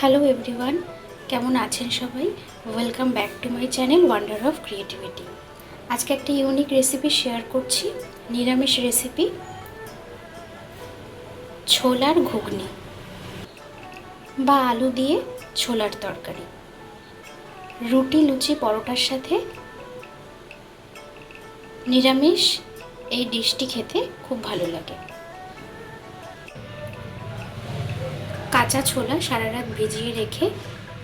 Hello everyone কেমন আছেন সবাই? Welcome back to my channel wonder of creativity আজকে একটা ইউনিক রেসিপি শেয়ার করছি, নিরামিষ রেসিপি ছোলার ঘুগনি বা আলু দিয়ে ছোলার তরকারি। রুটি, লুচি, পরোটার সাথে নিরামিষ এই ডিশটি খেতে খুব ভালো লাগে। কাঁচা ছোলা সারা রাত ভিজিয়ে রেখে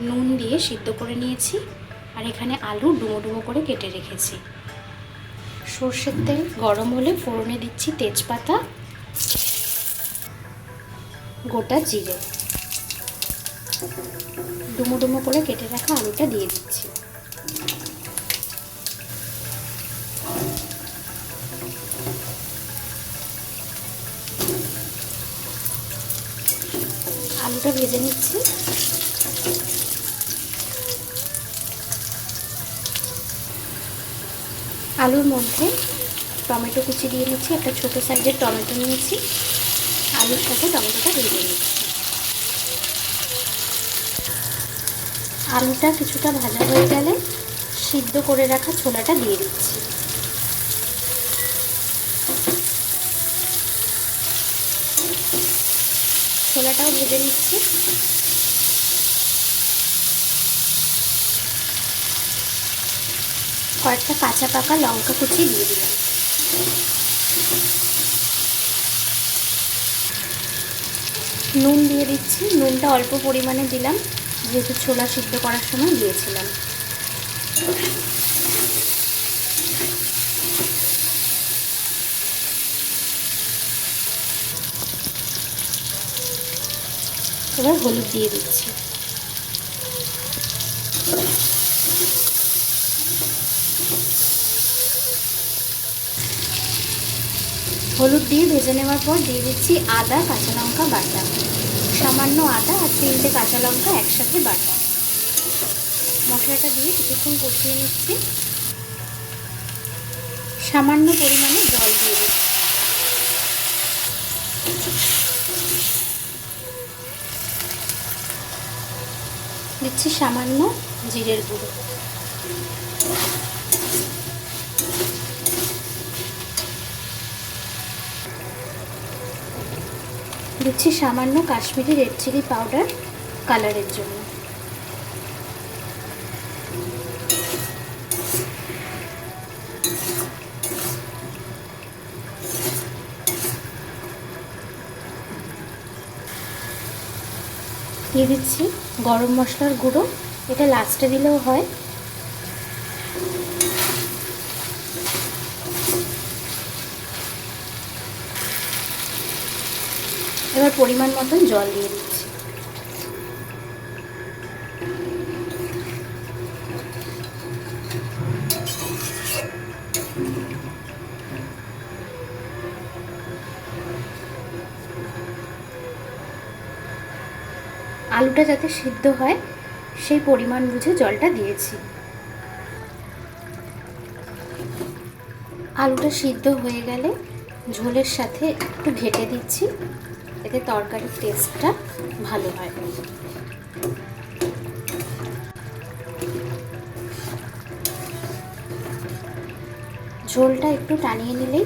নুন দিয়ে সিদ্ধ করে নিয়েছি আর এখানে আলু ডুমো ডুমো করে কেটে রেখেছি। সর্ষের তেল গরম হলে ফোড়নে দিচ্ছি তেজপাতা, গোটা জিরে। ডুমো ডুমো করে কেটে রাখা আলুটা দিয়ে দিচ্ছি। আলুটা ভেজে নিচ্ছি। আলুর মধ্যে টমেটো কুচি দিয়ে নিচ্ছি, একটা ছোটো সাইজের টমেটো নিয়েছি। আলুর সাথে টমেটোটা ভেজে নিচ্ছি আলুটা কিছুটা ভাজা হয়ে গেলে সিদ্ধ করে রাখা ছোলাটা দিয়ে দিচ্ছি। ছোলাটাও ভেজে নিচ্ছি। কয়েকটা কাঁচা পাকা লঙ্কা কুচি দিয়ে দিলাম। নুন দিয়ে দিচ্ছি। নুনটা অল্প পরিমাণে দিলাম। যেহেতু ছোলা সিদ্ধ করার সময় দিয়েছিলাম। এবার হলুদ দিয়ে দিচ্ছি। হলুদ দিয়ে ভেজে নেওয়ার পর দিয়ে দিচ্ছি আদা, কাঁচা লঙ্কা, বাটা। সামান্য আদা আর তিনটে কাঁচা লঙ্কা একসাথে বাটা। মশলাটা দিয়ে কিছুক্ষণ কষিয়ে নিচ্ছি। সামান্য পরিমাণে জল দিয়ে দিচ্ছি। দিচ্ছি সামান্য জিরের গুঁড়ো। দিচ্ছি সামান্য কাশ্মীরি রেড চিলি পাউডার কালারের জন্য। দিয়ে দিচ্ছি গরম মশলার গুঁড়ো। এটা লাস্টে দিলেও হয়। এবার পরিমাণ মতন জল দিয়ে দিচ্ছি। আলুটা যাতে সিদ্ধ হয়, সেই পরিমাণ বুঝে জলটা দিয়েছি। আলুটা সিদ্ধ হয়ে গেলে ঝোলের সাথে একটু ঘেটে দিচ্ছি, এতে তরকারির টেস্টটা ভালো হয়। ঝোলটা একটু টানিয়ে নিলেই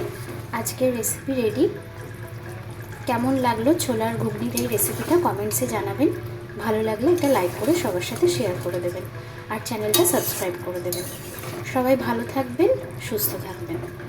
আজকের রেসিপি রেডি কেমন লাগল ছোলার ঘুগনির এই রেসিপিটা কমেন্টসে জানাবেন। ভালো লাগলে এটা লাইক করে সবার সাথে শেয়ার করে দেবেন। আর চ্যানেলটা সাবস্ক্রাইব করে দেবেন। সবাই ভালো থাকবেন, সুস্থ থাকবেন।